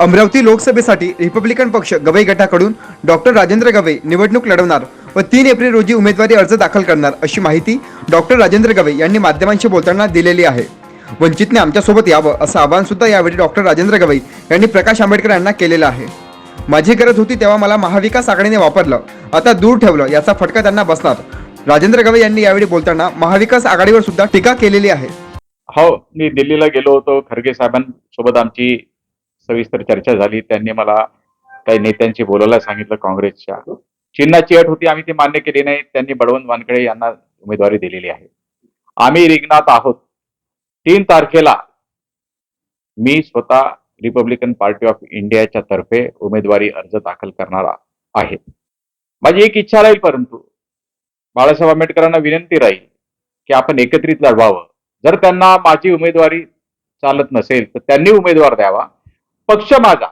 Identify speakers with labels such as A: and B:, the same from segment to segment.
A: अमरावती लोकसभेसाठी रिपब्लिकन पक्ष गवई गटाकडून डॉक्टर राजेंद्र गवई निवडणूक लढवणार व तीन एप्रिल रोजी उमेदवारी अर्ज दाखल करणार अशी माहिती डॉक्टर राजेंद्र गवई यांनी माध्यमांशी बोलताना दिलेली आहे. वंचितने आमच्यासोबत यावं असं आवाहन सुद्धा यावेळी डॉक्टर राजेंद्र गवई यांनी प्रकाश आंबेडकर यांना केलेलं आहे. माझी गरज होती तेव्हा मला महाविकास आघाडीने वापरलं आता दूर ठेवलं याचा फटका त्यांना बसणार. राजेंद्र गवई यांनी यावेळी बोलताना महाविकास आघाडीवर सुद्धा टीका केलेली आहे.
B: हो मी दिल्लीला गेलो होतो खरगे साहेबांसोबत आमची सविस्तर चर्चा झाली. त्यांनी मला काही नेत्यांशी बोलायला सांगितलं काँग्रेसच्या. चिन्हाची अट होती आम्ही ती मान्य केली नाही. त्यांनी बळवंत वानखडे यांना उमेदवारी दिलेली आहे. आम्ही रिंगणात आहोत. तीन तारखेला मी स्वतः रिपब्लिकन पार्टी ऑफ इंडियाच्या तर्फे उमेदवारी अर्ज दाखल करणार आहे. माझी एक इच्छा राहील परंतु बाळासाहेब आंबेडकरांना विनंती राहील की आपण एकत्रित लढवावं. जर त्यांना माझी उमेदवारी चालत नसेल तर त्यांनी उमेदवार द्यावा. पक्ष माझा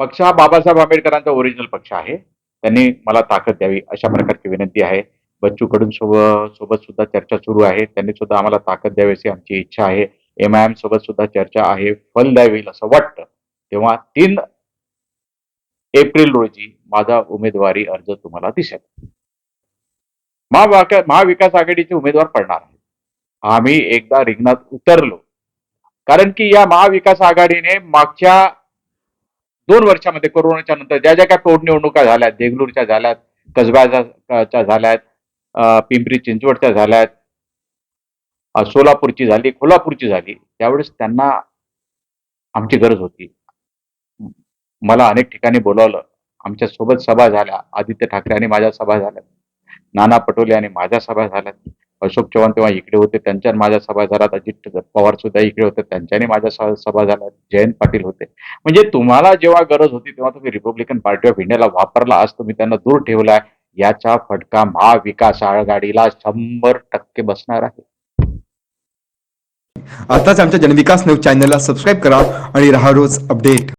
B: पक्ष हा बाबासाहेब आंबेडकरांचा ओरिजिनल पक्ष आहे. त्यांनी मला ताकद द्यावी अशा प्रकारची विनंती आहे. बच्चू कडून सोबत सुद्धा चर्चा सुरू आहे. त्यांनी सुद्धा आम्हाला ताकद द्यावी अशी आमची इच्छा आहे. एम आय एम सोबत सुद्धा चर्चा आहे. फल द्यावी असं वाटतं. तेव्हा तीन एप्रिल रोजी माझा उमेदवारी अर्ज तुम्हाला दिसेल. महाविकास आघाडीचे उमेदवार पडणार आहेत. आम्ही एकदा रिंगणात उतरलो. कारण की या महाविकास आघाडीने मागच्या दोन वर्षामध्ये कोरोनाच्या नंतर ज्या ज्या काय पोटनिवडणुका झाल्यात देगलूरच्या झाल्यात कसब्याच्या झाल्यात पिंपरी चिंचवडच्या झाल्यात सोलापूरची झाली कोल्हापूरची झाली त्यावेळेस त्यांना आमची गरज होती. मला अनेक ठिकाणी बोलावलं. आमच्यासोबत सभा झाल्या. आदित्य ठाकरे आणि माझ्या सभा झाल्या. नाना पटोले आणि माझ्या सभा झाल्यात अशोक चव्हाण तेव्हा इकडे होते त्यांच्या माझ्या सभा झाल्यात अजित पवार सुद्धा इकडे होते त्यांच्यानी माझ्या सभा झाला जयंत पाटील होते. म्हणजे तुम्हाला जेव्हा गरज होती तेव्हा तुम्ही रिपब्लिकन पार्टी ऑफ इंडियाला वापरला आज तुम्ही त्यांना दूर ठेवलाय याचा फटका महाविकास आघाडीला शंभर टक्के बसणार आहे.
A: आताच आमच्या जनविकास न्यूज चॅनलला सबस्क्राईब करा आणि राहा रोज अपडेट